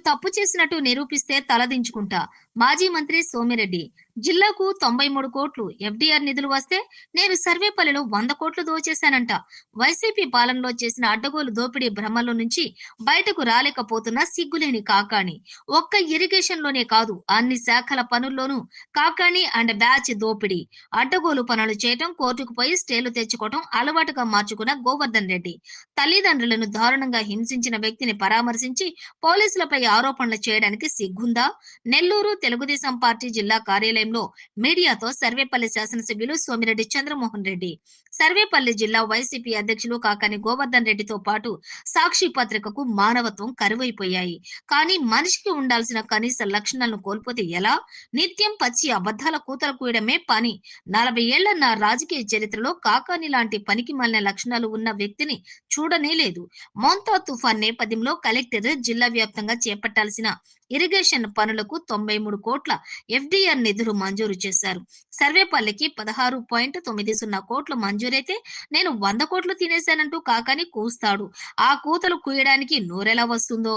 తప్పు చేసినట్టు నిరూపిస్తే తలదించుకుంటా. మాజీ మంత్రి సోమిరెడ్డి. జిల్లాకు తొంభై మూడు కోట్లు. ఎఫ్డీఆర్ నిధులు వస్తే నేను సర్వేపల్లిలో వంద కోట్లు దోచేశానంట. వైసీపీ పాలనలో చేసిన అడ్డగోలు దోపిడీ భ్రమలో నుంచి బయటకు రాలేకపోతున్న సిగ్గులేని కాకాణి. ఒక్క ఇరిగేషన్లోనే కాదు అన్ని శాఖల పనుల్లోనూ కాకాణి అండ్ బ్యాచ్ దోపిడీ. అడ్డగోలు పనులు చేయటం కోర్టుకు పోయి స్టేలు తెచ్చుకోవటం అలవాటుగా మార్చుకున్న గోవర్ధన్ రెడ్డి. తల్లిదండ్రులను దారుణంగా హింసించిన వ్యక్తిని పరామర్శించి పోలీసులపై ఆరోపణలు చేయడానికి సిగ్గుందా? నెల్లూరు తెలుగుదేశం పార్టీ జిల్లా కార్యాలయంలో మీడియాతో సర్వేపల్లి శాసనసభ్యులు సోమిరెడ్డి చంద్రమోహన్ రెడ్డి. సర్వేపల్లి జిల్లా వైసీపీ అధ్యక్షులు కాకాని గోవర్ధన్ రెడ్డితో పాటు సాక్షి పత్రికకు మానవత్వం కరువైపోయాయి. కానీ మనిషికి ఉండాల్సిన కనీస లక్షణాలను కోల్పోతే ఎలా? నిత్యం పచ్చి అబద్ధాల కూతలు కూయడమే పని. నలభై ఏళ్ళ నా రాజకీయ చరిత్రలో కాకాని లాంటి పనికి మాలిన లక్షణాలు ఉన్న వ్యక్తిని చూడనే లేదు. మోంతా తుఫాన్ నేపథ్యంలో కలెక్టర్ జిల్లా వ్యాప్తంగా చేపట్టాల్సిన ఇరిగేషన్ పనులకు తొంభై మూడు కోట్ల ఎఫ్డిఆర్ నిధులు మంజూరు చేశారు. సర్వేపల్లికి పదహారు పాయింట్ తొమ్మిది సున్నా కోట్లు మంజూరైతే నేను వంద కోట్లు తినేశానంటూ కాకాని కూస్తాడు. ఆ కూతలు కూయడానికి నోరెలా వస్తుందో?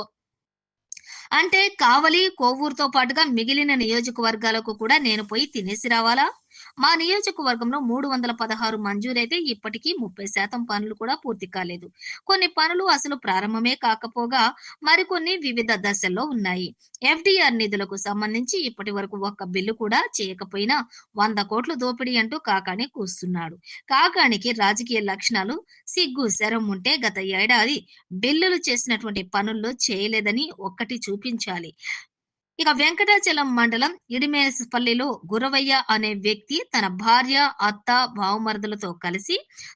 అంటే కావలి కోవూరుతో పాటుగా మిగిలిన నియోజకవర్గాలకు కూడా నేను పోయి తినేసి రావాలా? మా నియోజకవర్గంలో మూడు వందల పదహారు మంజూరైతే ఇప్పటికీ ముప్పై శాతం పనులు కూడా పూర్తి కాలేదు. కొన్ని పనులు అసలు ప్రారంభమే కాకపోగా మరికొన్ని వివిధ దశల్లో ఉన్నాయి. ఎఫ్డిఆర్ నిధులకు సంబంధించి ఇప్పటి వరకు ఒక్క బిల్లు కూడా చేయకపోయినా వంద కోట్లు దోపిడీ అంటూ కాకాని కూస్తున్నాడు. కాకానికి రాజకీయ లక్షణాలు సిగ్గు శరం ఉంటే గత ఏడాది బిల్లులు చేసినటువంటి పనుల్లో చేయలేదని ఒక్కటి చూపించాలి. ఇక వెంకటాచలం మండలం ఇడిమేసపల్లిలో గురవయ్య అనే వ్యక్తి తన భార్య అత్త బావమరుదులతో కలిసి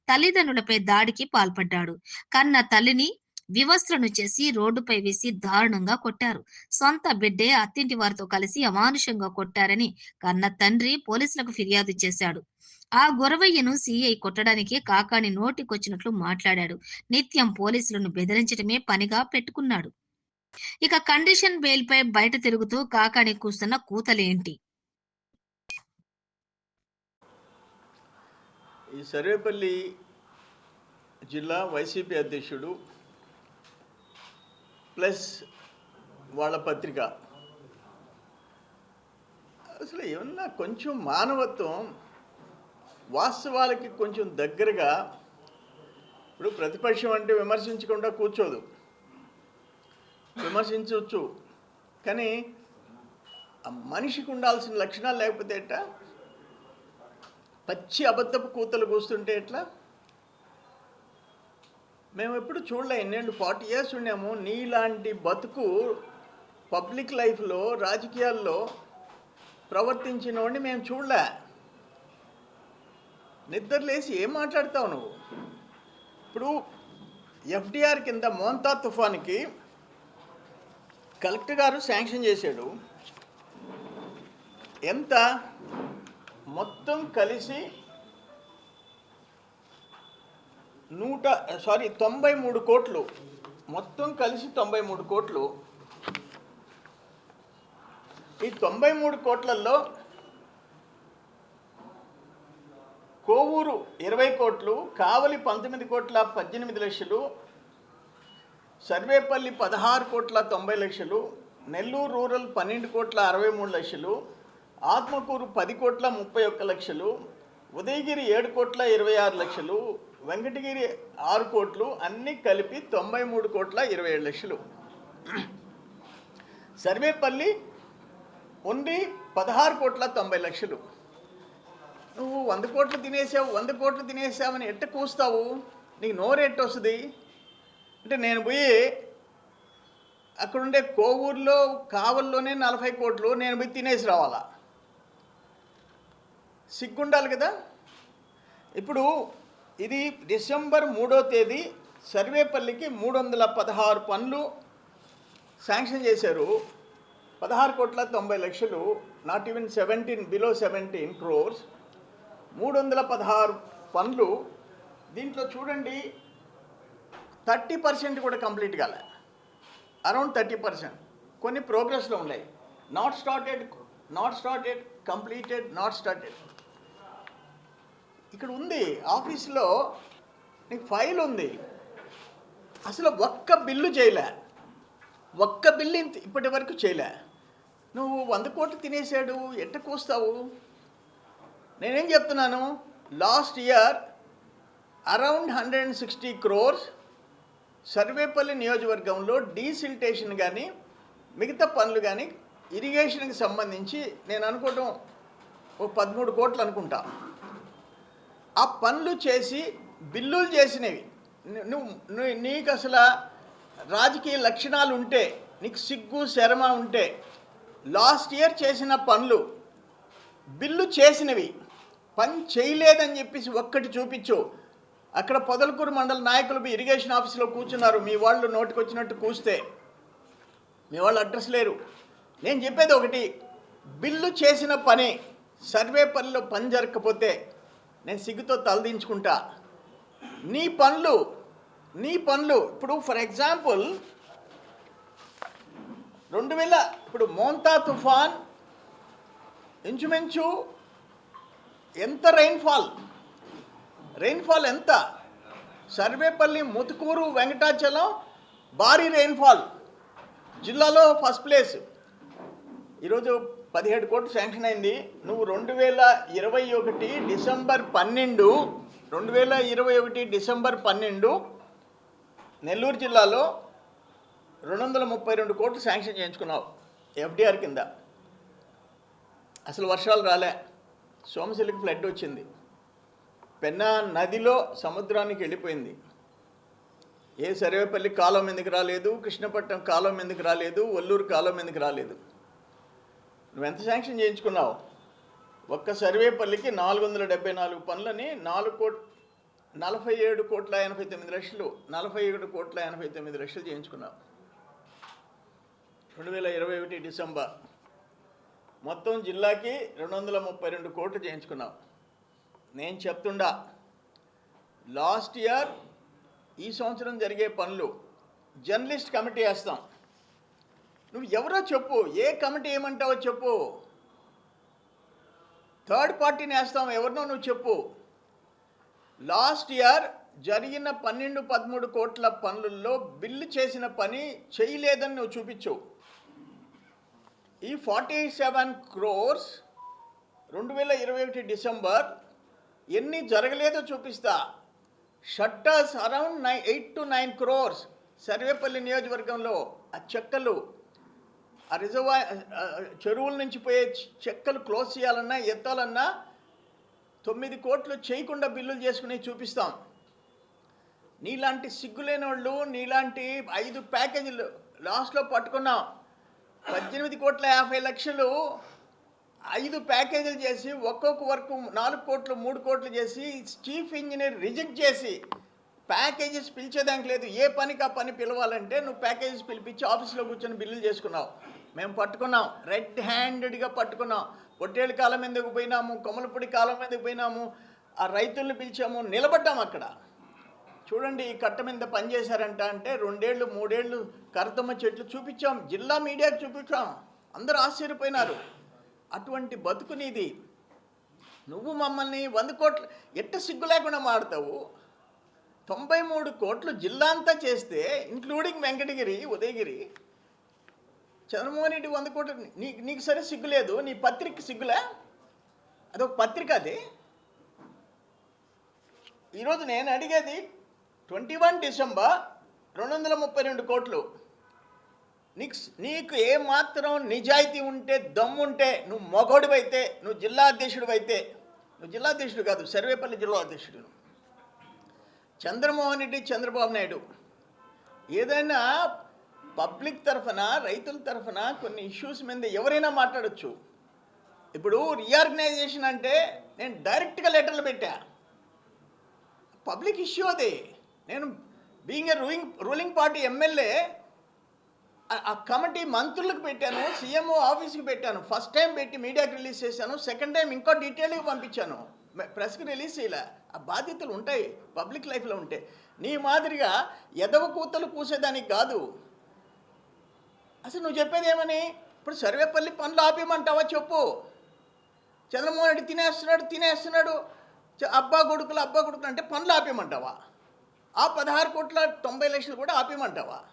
తల్లిదండ్రులపై దాడికి పాల్పడ్డాడు. కన్న తల్లిని వివస్త్రను చేసి రోడ్డుపై వేసి దారుణంగా కొట్టారు. సొంత బిడ్డే అత్తింటి వారితో కలిసి అమానుషంగా కొట్టారని కన్న తండ్రి పోలీసులకు ఫిర్యాదు చేశాడు. ఆ గొరవయ్యను సిఐ కొట్టడానికి కాకాని నోటికొచ్చినట్లు మాట్లాడాడు. నిత్యం పోలీసులను బెదిరించడమే పనిగా పెట్టుకున్నాడు. ఇక కండిషన్ బెయిల్ పై బయట తిరుగుతూ కాకాని కూస్తున్న కూతలేంటి? ఈ సర్వేపల్లి జిల్లా వైసీపీ అధ్యక్షుడు ప్లస్ వాళ్ళ పత్రిక. అసలు ఏమన్నా కొంచెం మానవత్వం వాస్తవాలకి కొంచెం దగ్గరగా ఇప్పుడు ప్రతిపక్షం అంటే విమర్శించకుండా కూర్చోదు. విమర్శించవచ్చు. కానీ ఆ మనిషికి ఉండాల్సిన లక్షణాలు లేకపోతే ఎట్లా పచ్చి అబద్ధపు కూతలు కూస్తుంటే ఎట్లా? మేము ఎప్పుడు చూడలే ఎన్నేళ్ళు ఫార్టీ ఇయర్స్ ఉన్నాము. నీలాంటి బతుకు పబ్లిక్ లైఫ్లో రాజకీయాల్లో ప్రవర్తించిన వాడిని మేము చూడలే. నిద్ర లేచి ఏం మాట్లాడతావు నువ్వు? ఇప్పుడు ఎఫ్డిఆర్ కింద మోంతా తుఫాన్కి కలెక్టర్ గారు శాంక్షన్ చేశాడు. ఎంత? మొత్తం కలిసి నూట సారీ తొంభై మూడు కోట్లు. మొత్తం కలిసి తొంభై మూడు కోట్లు. ఈ తొంభై మూడు కోట్లలో కోవూరు ఇరవై కోట్లు కావలి పంతొమ్మిది కోట్ల పద్దెనిమిది లక్షలు సర్వేపల్లి పదహారు కోట్ల తొంభై లక్షలు నెల్లూరు రూరల్ పన్నెండు కోట్ల అరవై మూడు లక్షలు ఆత్మకూరు పది కోట్ల ముప్పై ఒక్క లక్షలు ఉదయగిరి ఏడు కోట్ల ఇరవై ఆరు లక్షలు వెంకటగిరి ఆరు కోట్లు అన్నీ కలిపి తొంభై మూడు కోట్ల ఇరవై ఏడు లక్షలు. సర్వేపల్లి ఓన్లీ పదహారు కోట్ల తొంభై లక్షలు. నువ్వు వంద కోట్లు తినేసావు వంద కోట్లు తినేసావని ఎట్ట కూస్తావు? నీకు నోరు ఎట్టొస్తుంది వస్తుంది అంటే నేను పోయి అక్కడుండే కోవూరులో కావల్లోనే నలభై కోట్లు నేను పోయి తినేసి రావాలా? సిగ్గుండాలి కదా? ఇప్పుడు ఇది డిసెంబర్ మూడో తేదీ సర్వేపల్లికి మూడు వందల పదహారు పనులు శాంక్షన్ చేశారు. పదహారు కోట్ల తొంభై లక్షలు not even seventeen below seventeen crores మూడు వందల పదహారు పనులు. దీంట్లో చూడండి థర్టీ పర్సెంట్ కూడా కంప్లీట్ కాలే. Around thirty percent. కొన్ని ప్రోగ్రెస్లో ఉన్నాయి. Not started not started completed not started ఇక్కడ ఉంది ఆఫీస్లో నీకు ఫైల్ ఉంది. అసలు ఒక్క బిల్లు చేయలే. ఒక్క బిల్లు ఇంత- ఇప్పటి వరకు చేయలే. నువ్వు వంద కోట్లు తినేసాడు ఎట్ట కూస్తావు? నేనేం చెప్తున్నాను? Last year around hundred and sixty crores Sarvepalli నియోజకవర్గంలో డీసిల్టేషన్ కానీ మిగతా పనులు కానీ ఇరిగేషన్కి సంబంధించి నేను అనుకోవటం ఓ పదమూడు కోట్లు అనుకుంటా. ఆ పనులు చేసి బిల్లులు చేసినవి. ను- నువ్వు నీకు అసలు రాజకీయ లక్షణాలు ఉంటే నీకు సిగ్గు శరమ ఉంటే లాస్ట్ ఇయర్ చేసిన పనులు బిల్లు చేసినవి. పని చేయలేదని చెప్పేసి ఒక్కటి చూపించు. అక్కడ పొదలకూరు మండల నాయకులు మీ ఇరిగేషన్ ఆఫీస్లో కూర్చున్నారు. మీ వాళ్ళు నోటికి వచ్చినట్టు కూస్తే. మీ వాళ్ళు అడ్రస్ లేరు. నేను చెప్పేది ఒకటి బిల్లు చేసిన పని సర్వే పనిలో పని జరగకపోతే నేను సిగ్గుతో తలదించుకుంటా నీ పనులు నీ పనులు ఇప్పుడు ఫర్ ఎగ్జాంపుల్ రెండు వేల ఇప్పుడు మోంతా తుఫాన్ ఇంచుమించు ఎంత రెయిన్ఫాల్ రెయిన్ఫాల్ ఎంత? సర్వేపల్లి ముతుకూరు వెంకటాచలం భారీ రెయిన్ఫాల్ జిల్లాలో ఫస్ట్ ప్లేస్ ఈరోజు పదిహేడు కోట్లు శాంక్షన్ అయింది. నువ్వు రెండు వేల ఇరవై ఒకటి డిసెంబర్ పన్నెండు రెండు వేల ఇరవై ఒకటి డిసెంబర్ పన్నెండు నెల్లూరు జిల్లాలో రెండు వందల ముప్పై రెండు కోట్లు శాంక్షన్ చేయించుకున్నావు ఎఫ్డిఆర్ కింద. అసలు వర్షాలు రాలే. సోమశిలికి ఫ్లడ్ వచ్చింది. పెన్నా నదిలో సముద్రానికి వెళ్ళిపోయింది. ఏ సర్వేపల్లి కాలం ఎందుకు రాలేదు కృష్ణపట్నం కాలం ఎందుకు రాలేదు ఒల్లూరు కాలం ఎందుకు రాలేదు? నువ్వు ఎంత శాంక్షన్ చేయించుకున్నావు? ఒక్క సర్వేపల్లికి నాలుగు వందల డెబ్బై నాలుగు పనులని నాలుగు కోట్ నలభై ఏడు కోట్ల ఎనభై తొమ్మిది లక్షలు నలభై ఏడు కోట్ల ఎనభై తొమ్మిది లక్షలు చేయించుకున్నావు. రెండు వేల ఇరవై ఒకటి డిసెంబర్. మొత్తం జిల్లాకి రెండు వందల ముప్పై రెండు కోట్లు చేయించుకున్నావు. నేను చెప్తుండా లాస్ట్ ఇయర్ ఈ సంవత్సరం జరిగే పనులు జర్నలిస్ట్ కమిటీ వేస్తాం. నువ్వు ఎవరో చెప్పు ఏ కమిటీ ఏమంటావో చెప్పు. థర్డ్ పార్టీని వేస్తాం ఎవరినో నువ్వు చెప్పు. లాస్ట్ ఇయర్ జరిగిన పన్నెండు పదమూడు కోట్ల పనులలో బిల్లు చేసిన పని చేయలేదని నువ్వు చూపించు. ఈ ఫార్టీ సెవెన్ క్రోర్స్ రెండు వేల ఇరవై ఒకటి డిసెంబర్ ఎన్ని జరగలేదో చూపిస్తా. Shutters around nine eight to nine crores Sarvepalli నియోజకవర్గంలో ఆ చెక్కలు ఆ రిజర్వా చెరువుల నుంచి పోయే చెక్కలు క్లోజ్ చేయాలన్నా ఎత్తాలన్నా తొమ్మిది కోట్లు చేయకుండా బిల్లులు చేసుకుని చూపిస్తాం. నీలాంటి సిగ్గులేని వాళ్ళు నీలాంటి ఐదు ప్యాకేజీలు లాస్ట్లో పట్టుకున్నాం. పద్దెనిమిది కోట్ల యాభై లక్షలు ఐదు ప్యాకేజీలు చేసి ఒక్కొక్క వర్క్ నాలుగు కోట్లు మూడు కోట్లు చేసి చీఫ్ ఇంజనీర్ రిజెక్ట్ చేసి ప్యాకేజెస్ పిలిచేదానికి లేదు. ఏ పనికి ఆ పని పిలవాలంటే నువ్వు ప్యాకేజెస్ పిలిపించి ఆఫీస్లో కూర్చొని బిల్లులు చేసుకున్నావు. మేము పట్టుకున్నాం. రెడ్ హ్యాండెడ్గా పట్టుకున్నాం. పొట్టేళ్ళ కాలం ఎందుకు పోయినాము? కొమలపొడి కాలం ఎందుకు పోయినాము? ఆ రైతుల్ని పిలిచాము. నిలబడ్డాం అక్కడ. చూడండి ఈ కట్ట మీద పనిచేశారంట అంటే రెండేళ్ళు మూడేళ్ళు కరతమ్మ చెట్లు చూపించాం. జిల్లా మీడియాకు చూపించాం. అందరూ ఆశ్చర్యపోయినారు. అటువంటి బతుకు నీది. నువ్వు మమ్మల్ని వంద కోట్లు ఎట్ట సిగ్గు లేకుండా మాడతావు తొంభై మూడు కోట్లు జిల్లా అంతా చేస్తే ఇంక్లూడింగ్ వెంకటగిరి ఉదయగిరి చంద్రమోహన్ రెడ్డి వంద కోట్లు నీకు నీకు సరే సిగ్గు లేదు నీ పత్రిక సిగ్గులే? అదొక పత్రిక అది. ఈరోజు నేను అడిగేది ట్వంటీ వన్ డిసెంబర్ రెండు వందల ముప్పై రెండు కోట్లు. నీకు నీకు ఏమాత్రం నిజాయితీ ఉంటే దమ్ముంటే నువ్వు మొగోడివైతే నువ్వు జిల్లా అధ్యక్షుడు అయితే నువ్వు జిల్లా అధ్యక్షుడు కాదు సర్వేపల్లి జిల్లా అధ్యక్షుడు. చంద్రమోహన్ రెడ్డి చంద్రబాబు నాయుడు. ఏదైనా పబ్లిక్ తరఫున రైతుల తరఫున కొన్ని ఇష్యూస్ మీద ఎవరైనా మాట్లాడొచ్చు. ఇప్పుడు రీఆర్గనైజేషన్ అంటే నేను డైరెక్ట్గా లెటర్లు పెట్టా. పబ్లిక్ ఇష్యూ అది. నేను being a ruling ruling party MLA ఆ కమిటీ మంత్రులకు పెట్టాను సీఎంఓ ఆఫీస్కి పెట్టాను. ఫస్ట్ టైం పెట్టి మీడియాకి రిలీజ్ చేశాను సెకండ్ టైం ఇంకో డీటెయిల్గా పంపించాను. ప్రెస్కి రిలీజ్ చేయలే. ఆ బాధ్యతలు ఉంటాయి పబ్లిక్ లైఫ్లో ఉంటాయి నీ మాదిరిగా ఎదవ కూతలు కూసేదానికి కాదు. అసలు నువ్వు చెప్పేది ఏమని? ఇప్పుడు సర్వేపల్లి పనులు ఆపేయమంటావా చెప్పు. చంద్రమోహన్ రెడ్డి తినేస్తున్నాడు తినేస్తున్నాడు. చ- అబ్బా కొడుకులు అబ్బా కొడుకులు అంటే పనులు ఆపేయమంటావా? ఆ పదహారు కోట్ల తొంభై లక్షలు కూడా ఆపేయమంటావా?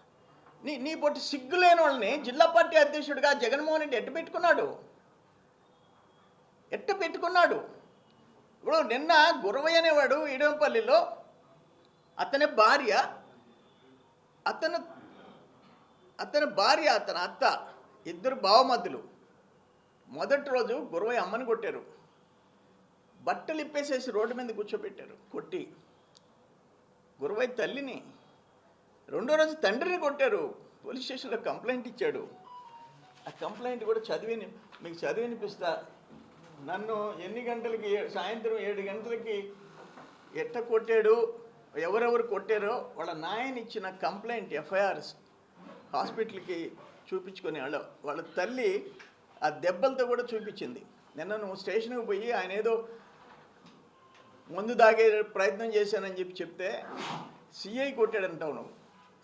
నీ నీ పొట్టి సిగ్గు లేని వాళ్ళని జిల్లా పార్టీ అధ్యక్షుడిగా జగన్మోహన్ రెడ్డి ఎట్ట పెట్టుకున్నాడు? ఎట్ట పెట్టుకున్నాడు? ఇప్పుడు నిన్న గురవయ్య అనేవాడు ఇడంపల్లిలో అతని భార్య అతను అతని భార్య అతని అత్త ఇద్దరు బావమద్దులు. మొదటి రోజు గురవయ్య అమ్మని కొట్టారు. బట్టలు ఇప్పేసేసి రోడ్డు మీద కూర్చోబెట్టారు. కొట్టి. గురవయ్య తల్లిని రెండో రోజు తండ్రిని కొట్టారు. పోలీస్ స్టేషన్లో కంప్లైంట్ ఇచ్చాడు. ఆ కంప్లైంట్ కూడా చదివి మీకు చదివినిపిస్తా నన్ను ఎన్ని గంటలకి సాయంత్రం ఏడు గంటలకి ఎట్ట కొట్టాడు? ఎవరెవరు కొట్టారో వాళ్ళ నాయన ఇచ్చిన కంప్లైంట్ ఎఫ్ఐఆర్స్ హాస్పిటల్కి చూపించుకొని వాళ్ళ వాళ్ళ తల్లి ఆ దెబ్బలతో కూడా చూపించింది. నిన్న నువ్వు స్టేషన్కి పోయి ఆయన ఏదో ముందు దాగే ప్రయత్నం చేశానని చెప్పి చెప్తే సిఐ కొట్టాడంటావు నువ్వు.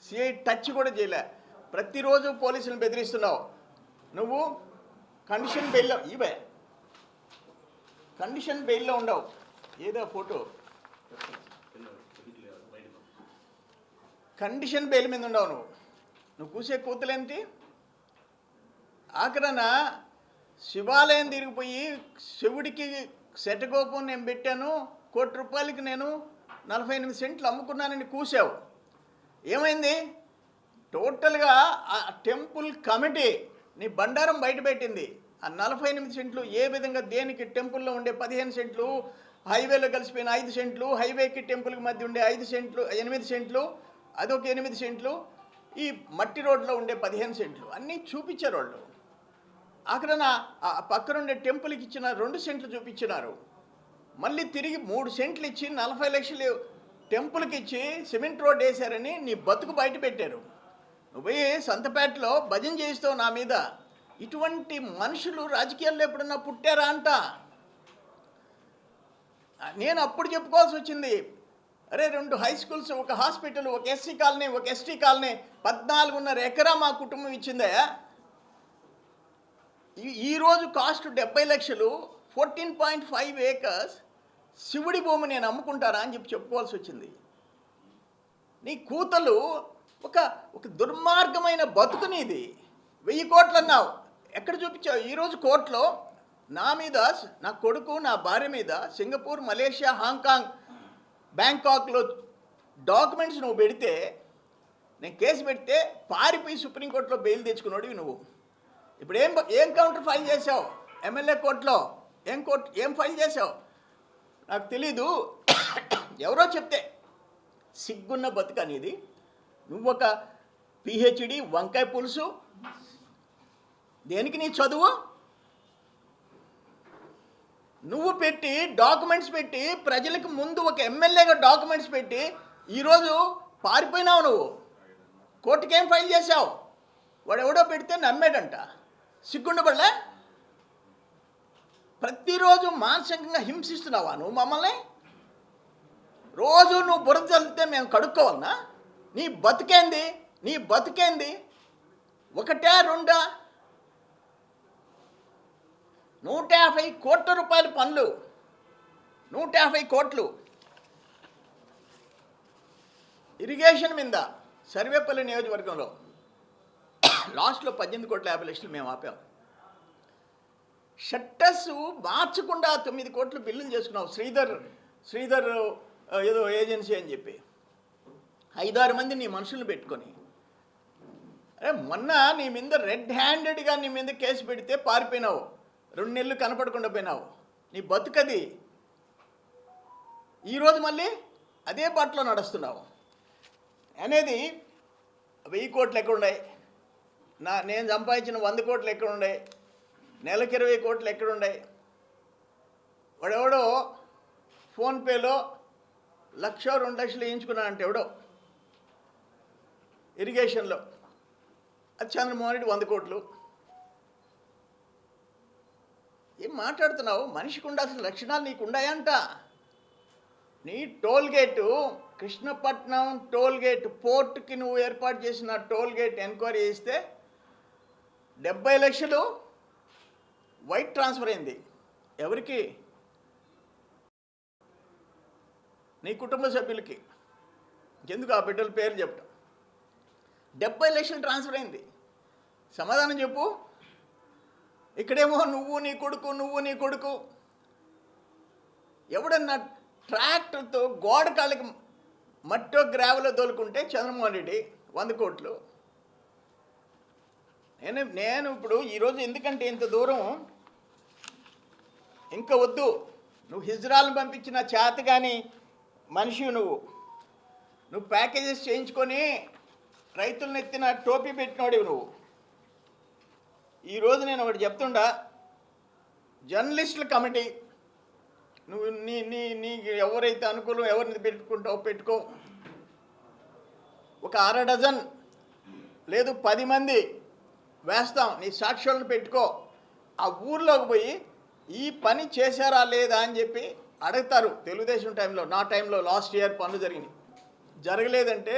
సిఐ టచ్ కూడా చేయలే. ప్రతిరోజు పోలీసులను బెదిరిస్తున్నావు. నువ్వు కండిషన్ బెయిల్లో ఇవే. కండిషన్ బెయిల్లో ఉండవు. ఏదో ఫోటో. కండిషన్ బెయిల్ మీద ఉండవు నువ్వు. నువ్వు కూసే కూతులేంటి? ఆఖరన శివాలయం తిరిగిపోయి శివుడికి శటగోపం నేను పెట్టాను కోటి రూపాయలకి నేను నలభై ఎనిమిది సెంట్లు అమ్ముకున్నానని కూసావు. ఏమైంది? టోటల్గా ఆ టెంపుల్ కమిటీ నీ బండారం బయటపెట్టింది ఆ నలభై ఎనిమిది సెంట్లు ఏ విధంగా దేనికి టెంపుల్లో ఉండే పదిహేను సెంట్లు హైవేలో కలిసిపోయిన ఐదు సెంట్లు హైవేకి టెంపుల్కి మధ్య ఉండే ఐదు సెంట్లు ఎనిమిది సెంట్లు అదొక ఎనిమిది సెంట్లు ఈ మట్టి రోడ్లో ఉండే పదిహేను సెంట్లు అన్నీ చూపించారు వాళ్ళు అక్కడన ఆ పక్కనుండే టెంపుల్కి ఇచ్చిన రెండు సెంట్లు చూపించినారు. మళ్ళీ తిరిగి మూడు సెంట్లు ఇచ్చి నలభై లక్షలు టెంపుల్కి ఇచ్చి సిమెంట్ రోడ్ వేశారని నీ బతుకు బయట పెట్టారు. నువ్వు పోయి సంతపేటలో భజన చేస్తావు నా మీద. ఇటువంటి మనుషులు రాజకీయాల్లో ఎప్పుడన్నా పుట్టారా అంట? నేను అప్పుడు చెప్పుకోవాల్సి వచ్చింది. అరే రెండు హై స్కూల్స్ ఒక హాస్పిటల్ ఒక ఎస్సీ కాలనీ ఒక ఎస్టీ కాలనీ పద్నాలుగున్నర ఎకరా మా కుటుంబం ఇచ్చిందే. ఈ- ఈరోజు కాస్ట్ డెబ్బై లక్షలు ఫోర్టీన్ పాయింట్ ఫైవ్ ఏకర్స్ శివుడి భూమి నేను అమ్ముకుంటారా అని చెప్పి చెప్పుకోవాల్సి వచ్చింది. నీ కూతలు ఒక ఒక దుర్మార్గమైన బతుకు నీది వెయ్యి కోట్లు అన్నావు ఎక్కడ చూపించావు? ఈరోజు కోర్టులో నా మీద నా కొడుకు నా భార్య మీద సింగపూర్ మలేషియా హాంకాంగ్ బ్యాంకాక్లో డాక్యుమెంట్స్ నువ్వు పెడితే నేను కేసు పెడితే పారిపోయి సుప్రీంకోర్టులో బెయిల్ తెచ్చుకున్నాడు నువ్వు. ఇప్పుడు ఏం ఏం కౌంటర్ ఫైల్ చేసావు ఎమ్మెల్యే కోర్టులో ఏం కోర్టు ఏం ఫైల్ చేసావు నాకు తెలీదు. ఎవరో చెప్తే సిగ్గున్న బతుక అనేది. నువ్వు ఒక పిహెచ్డి వంకాయ పులుసు దేనికి నీ చదువు? నువ్వు పెట్టి డాక్యుమెంట్స్ పెట్టి ప్రజలకు ముందు ఒక ఎమ్మెల్యేగా డాక్యుమెంట్స్ పెట్టి ఈరోజు పారిపోయినావు నువ్వు. కోర్టుకేం ఫైల్ చేసావు వాడు ఎవడో పెడితే నమ్మాడంట. సిగ్గుండబడలే? ప్రతిరోజు మానసికంగా హింసిస్తున్నావా నువ్వు మమ్మల్ని? రోజు నువ్వు బురద చల్లితే మేము కడుక్కోవాలనా? నీ బతికేంది? నీ బతికేంది? ఒకటే రెండా? నూట యాభై కోట్ల రూపాయల పనులు. నూట యాభై కోట్లు. ఇరిగేషన్ మీద సర్వేపల్లి నియోజకవర్గంలో లాస్ట్లో పద్దెనిమిది కోట్ల యాభై లక్షలు మేము ఆపాం. షట్టర్స్ మార్చకుండా తొమ్మిది కోట్లు బిల్లులు చేసుకున్నావు శ్రీధర్ శ్రీధర్ ఏదో ఏజెన్సీ అని చెప్పి. ఐదారు మంది నీ మనుషులను పెట్టుకొని. అరే మొన్న నీ మీద రెడ్ హ్యాండెడ్గా నీ మీద కేసు పెడితే పారిపోయినావు. రెండు నెలలు కనపడకుండా పోయినావు. నీ బతుకది. ఈరోజు మళ్ళీ అదే బాటలో నడుస్తున్నావు. అనేది వెయ్యి కోట్లు ఎక్కడున్నాయి? నా నేను సంపాదించిన వంద కోట్లు ఎక్కడున్నాయి? నెలకి ఇరవై కోట్లు ఎక్కడున్నాయి వాడెవడో ఫోన్పేలో లక్ష రెండు లక్షలు వేయించుకున్నా అంటే ఎవడో. ఇరిగేషన్లో. అది చంద్రమోహన్ రెడ్డి వంద కోట్లు. ఏం మాట్లాడుతున్నావు? మనిషికి ఉండాల్సిన లక్షణాలు నీకు ఉన్నాయంట నీ toll gate Krishnapatnam toll gate పోర్టుకి నువ్వు ఏర్పాటు చేసిన టోల్ గేట్ ఎంక్వైరీ చేస్తే డెబ్బై లక్షలు వైట్ ట్రాన్స్ఫర్ అయింది. ఎవరికి? నీ కుటుంబ సభ్యులకి. ఎందుకు ఆ బిడ్డల పేరు చెప్పటం? డెబ్బై లక్షలు ట్రాన్స్ఫర్ అయింది. సమాధానం చెప్పు. ఇక్కడేమో నువ్వు నీ కొడుకు నువ్వు నీ కొడుకు. ఎవడన్నా ట్రాక్టర్తో గోడ కాళ్ళకి మట్టో గ్రావెలో తోలుకుంటే చంద్రమోహన్ రెడ్డి వంద కోట్లు. నేను నేను ఇప్పుడు ఈరోజు ఎందుకంటే ఇంత దూరం ఇంకా వద్దు. నువ్వు హిజ్రాలను పంపించిన చేత కానీ మనిషి నువ్వు. నువ్వు ప్యాకేజెస్ చేయించుకొని రైతులను ఎత్తిన టోపీ పెట్టినోడివి నువ్వు. ఈరోజు నేను ఒకటి చెప్తుండా జర్నలిస్టుల కమిటీ నువ్వు నీ నీ నీ ఎవరైతే అనుకూలం ఎవరిని పెట్టుకుంటావో పెట్టుకో. ఒక అర డజన్ లేదు పది మంది వేస్తాం నీ సాక్ష్యాలను పెట్టుకో. ఆ ఊర్లోకి పోయి ఈ పని చేశారా లేదా అని చెప్పి అడుగుతారు తెలుగుదేశం టైంలో. నా టైంలో లాస్ట్ ఇయర్ పనులు జరిగినాయి. జరగలేదంటే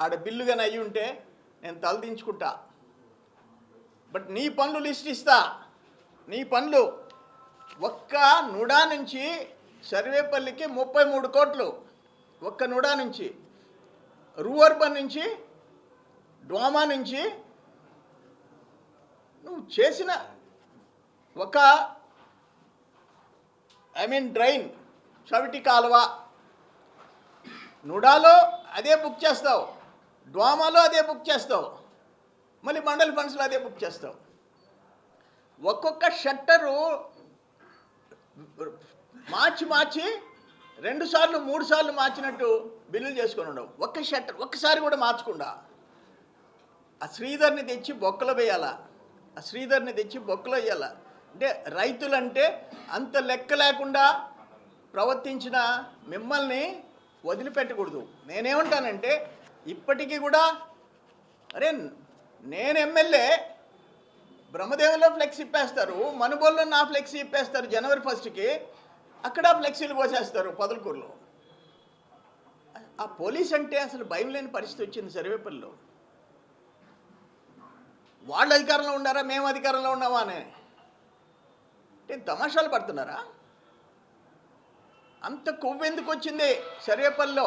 ఆడ బిల్లుగానే అయ్యి ఉంటే నేను తలదించుకుంటా బట్ నీ పనులు లిస్ట్ ఇస్తా. నీ పనులు. ఒక్క నుడా నుంచి సర్వేపల్లికి ముప్పై మూడు కోట్లు ఒక్క నుడా నుంచి. రూవర్బన్ నుంచి డోమా నుంచి నువ్వు చేసిన ఒక ఐ మీన్ డ్రైన్ చవిటి కాలువ. నుడాలో అదే బుక్ చేస్తావు డ్వామాలో అదే బుక్ చేస్తావు మళ్ళీ మండల్ ఫండ్స్లో అదే బుక్ చేస్తావు. ఒక్కొక్క షట్టరు మార్చి మార్చి రెండు సార్లు మూడు సార్లు మార్చినట్టు బిల్లులు చేసుకొని ఉండవు. ఒక్క షట్టర్ ఒక్కసారి కూడా మార్చకుండా. ఆ శ్రీధర్ని తెచ్చి బొక్కలో వేయాలా? ఆ శ్రీధర్ని తెచ్చి బొక్కలో వేయాలా? అంటే రైతులంటే అంత లెక్క లేకుండా ప్రవర్తించిన మిమ్మల్ని వదిలిపెట్టకూడదు. నేనేమంటానంటే ఇప్పటికీ కూడా అరే నేను ఎమ్మెల్యే బ్రహ్మదేవంలో ఫ్లెక్స్ ఇప్పేస్తారు మనుబోల్లో నా ఫ్లెక్స్ ఇప్పేస్తారు జనవరి ఫస్ట్కి అక్కడ ఫ్లెక్సీలు పోసేస్తారు పొదలకూరులో. ఆ పోలీస్ అంటే అసలు భయం లేని పరిస్థితి వచ్చింది సర్వేపల్లిలో. వాళ్ళు అధికారంలో ఉండారా? మేము అధికారంలో ఉన్నామా అనే. అంటే తమాషాలు పడుతున్నారా? అంత కొవ్వెందుకు వచ్చింది సరేపల్లో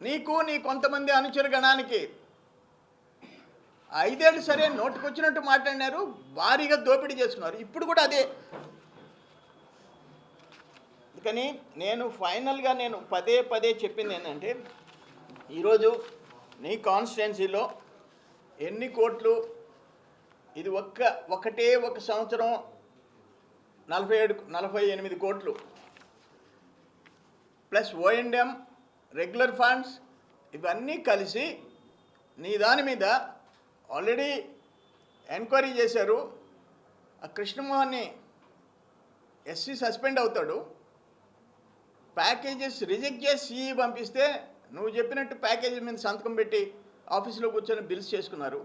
నీకు నీ కొంతమంది అనుచర గణానికి. ఐదేళ్ళు సరే నోటికొచ్చినట్టు మాట్లాడినారు భారీగా దోపిడీ చేసుకున్నారు ఇప్పుడు కూడా అదే. కానీ నేను ఫైనల్గా నేను పదే పదే చెప్పింది ఏంటంటే ఈరోజు నీ కాన్స్టిట్యున్సీలో ఎన్ని కోట్లు ఇది ఒక్క ఒకటే ఒక సంవత్సరం నలభై ఏడు నలభై ఎనిమిది కోట్లు. ప్లస్ ఓఎండ్ఎం రెగ్యులర్ ఫండ్స్ ఇవన్నీ కలిసి నీ దాని మీద ఆల్రెడీ ఎంక్వైరీ చేశారు. ఆ కృష్ణమోహన్ని ఎస్సీ సస్పెండ్ అవుతాడు. ప్యాకేజెస్ రిజెక్ట్ చేసి సిఈ పంపిస్తే నువ్వు చెప్పినట్టు ప్యాకేజీ మీద సంతకం పెట్టి ఆఫీస్లో కూర్చొని బిల్స్ చేసుకున్నారు.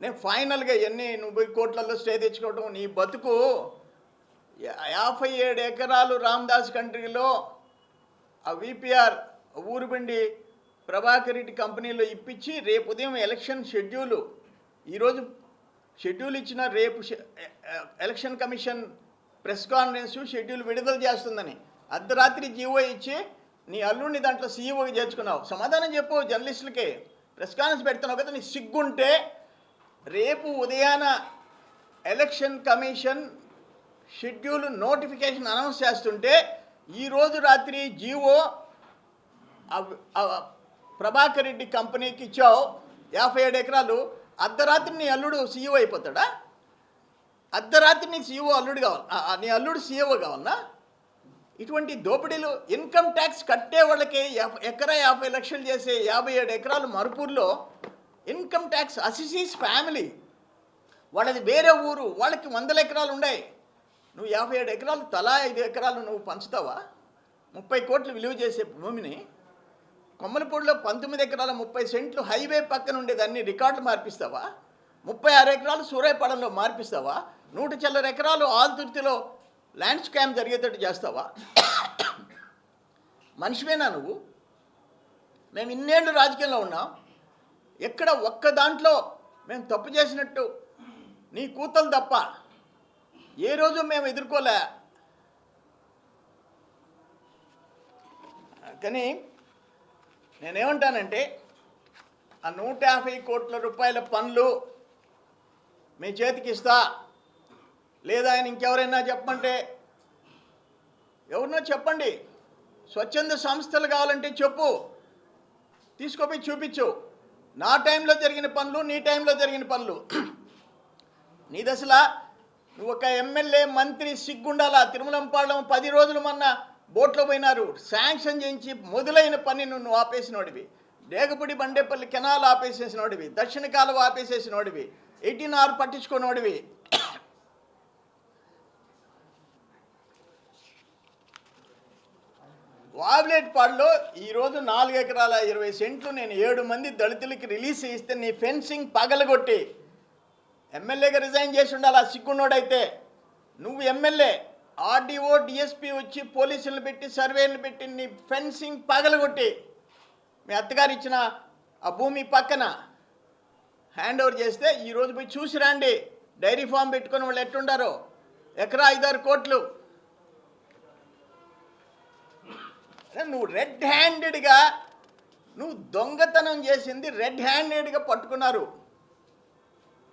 నేను ఫైనల్గా ఎన్ని నువ్వు కోట్లలో స్టే తెచ్చుకోవడం నీ బతుకు యాభై ఏడు ఎకరాలు రామ్దాస్ కంట్రీలో ఆ విపిఆర్ ఊరుబండి ప్రభాకర్ రెడ్డి కంపెనీలో ఇప్పించి రేపు ఉదయం ఎలక్షన్ షెడ్యూలు. ఈరోజు షెడ్యూల్ ఇచ్చిన రేపు election commission press conference schedule విడుదల చేస్తుందని. అర్ధరాత్రి జీవో ఇచ్చి నీ అల్లుడిని దాంట్లో సీఈఓకి చేర్చుకున్నావు. సమాధానం చెప్పు జర్నలిస్టులకి. ప్రెస్ కాన్ఫరెన్స్ పెడుతున్నావు కదా నీ సిగ్గుంటే రేపు ఉదయాన election commission schedule notification announce చేస్తుంటే ఈరోజు రాత్రి జీవో ప్రభాకర్ రెడ్డి కంపెనీకి ఇచ్చావు యాభై ఏడు ఎకరాలు అర్ధరాత్రి నీ అల్లుడు సీఈఓ అయిపోతాడా? అర్ధరాత్రి నీ సీఈఓ అల్లుడు కావాలి నీ అల్లుడు సీఈఓ కావాలన్నా ఇటువంటి దోపిడీలు ఇన్కమ్ ట్యాక్స్ కట్టే వాళ్ళకి ఎకరా యాభై లక్షలు చేసే యాభై ఏడు ఎకరాలు మరుపూర్లో ఇన్కమ్ ట్యాక్స్ అసిసీస్ ఫ్యామిలీ వాళ్ళది వేరే ఊరు వాళ్ళకి వందల ఎకరాలు ఉన్నాయి. నువ్వు యాభై ఏడు ఎకరాలు తలా ఐదు ఎకరాలు నువ్వు పంచుతావా? ముప్పై కోట్లు విలువ చేసే భూమిని కొమ్మలపూడిలో పంతొమ్మిది ఎకరాల ముప్పై సెంట్లు హైవే పక్కన ఉండేదాన్ని రికార్డులు మార్పిస్తావా? ముప్పై ఆరు ఎకరాలు సూర్యాపాడంలో మార్పిస్తావా? నూట చిల్లర ఎకరాలు ఆల్తుర్తిలో ల్యాండ్ స్కామ్ జరిగేటట్టు చేస్తావా? మనిషివేనా నువ్వు? మేము ఇన్నేళ్ళు రాజకీయంలో ఉన్నాం. ఎక్కడ ఒక్క దాంట్లో మేము తప్పు చేసినట్టు నీ కూతలు తప్ప ఏ రోజు మేము ఎదుర్కోలే. కానీ నేనేమంటానంటే ఆ నూట యాభై కోట్ల రూపాయల పనులు మీ చేతికి ఇస్తా. లేదా ఆయన ఇంకెవరైనా చెప్పమంటే ఎవరినో చెప్పండి. స్వచ్ఛంద సంస్థలు కావాలంటే చెప్పు. తీసుకొని చూపించు. నా టైంలో జరిగిన పనులు నీ టైంలో జరిగిన పనులు. నీ దశలా నువ్వు ఒక ఎమ్మెల్యే మంత్రి సిగ్గుండాల? తిరుమలంపాళెం పది రోజులు మొన్న బోట్లో పోయినారు. శాంక్షన్ చేయించి మొదలైన పని నువ్వు ఆపేసినోడివి. డేగపుడి బండేపల్లి కెనాల్ ఆపేసేసినోడివి. దక్షిణ కాలువ ఆపేసేసినోడివి. ఎయిటీన్ ఆర్ పట్టించుకున్నోడివి వావిలేట్పాడులో ఈరోజు నాలుగు ఎకరాల ఇరవై సెంట్లు నేను ఏడు మంది దళితులకి రిలీజ్ ఇస్తే నీ ఫెన్సింగ్ పగలగొట్టి ఎమ్మెల్యేగా రిజైన్ చేసి ఉండాలి ఆ సిగ్గున్నోడైతే. నువ్వు ఎమ్మెల్యే ఆర్డీఓ డిఎస్పీ వచ్చి పోలీసులను పెట్టి సర్వేలు పెట్టి నీ ఫెన్సింగ్ పగలగొట్టి మీ అత్తగారు ఇచ్చిన ఆ భూమి పక్కన హ్యాండ్ ఓవర్ చేస్తే ఈరోజు పోయి చూసి రండి. డైరీ ఫామ్ పెట్టుకుని వాళ్ళు ఎట్టుండారో ఎకరా ఐదారు కోట్లు. నువ్వు రెడ్ హ్యాండెడ్గా నువ్వు దొంగతనం చేసింది రెడ్ హ్యాండెడ్గా పట్టుకున్నారు.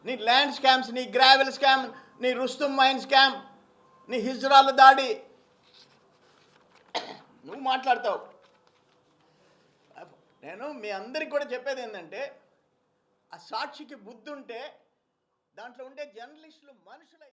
నీ ల్యాండ్ స్కామ్స్ నీ గ్రావెల్ స్కామ్ నీ రుస్తుం మైన్ స్కామ్ నీ హిజ్రాల దాడి. నువ్వు మాట్లాడతావు. నేను మీ అందరికి కూడా చెప్పేది ఏంటంటే ఆ సాక్షికి బుద్ధి ఉంటే దాంట్లో ఉండే జర్నలిస్టులు మనుషులై